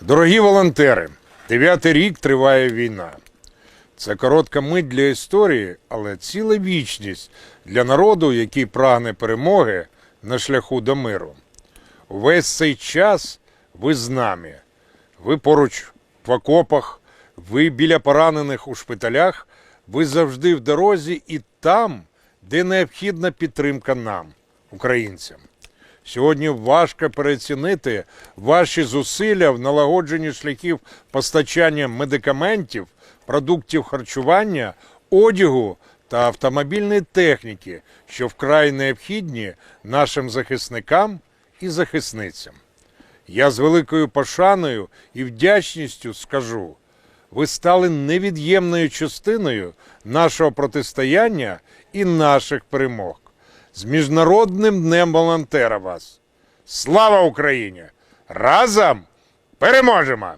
Дорогі волонтери, дев'ятий рік триває війна. Це коротка мить для історії, але ціла вічність для народу, який прагне перемоги на шляху до миру. Увесь цей час ви з нами. Ви поруч в окопах, ви біля поранених у шпиталях, ви завжди в дорозі і там, де необхідна підтримка нам, українцям. Сьогодні важко переоцінити ваші зусилля в налагодженні шляхів постачання медикаментів, продуктів харчування, одягу та автомобільної техніки, що вкрай необхідні нашим захисникам і захисницям. Я з великою пошаною і вдячністю скажу, ви стали невід'ємною частиною нашого протистояння і наших перемог. З Міжнародним днем волонтера вас! Слава Україні! Разом переможемо!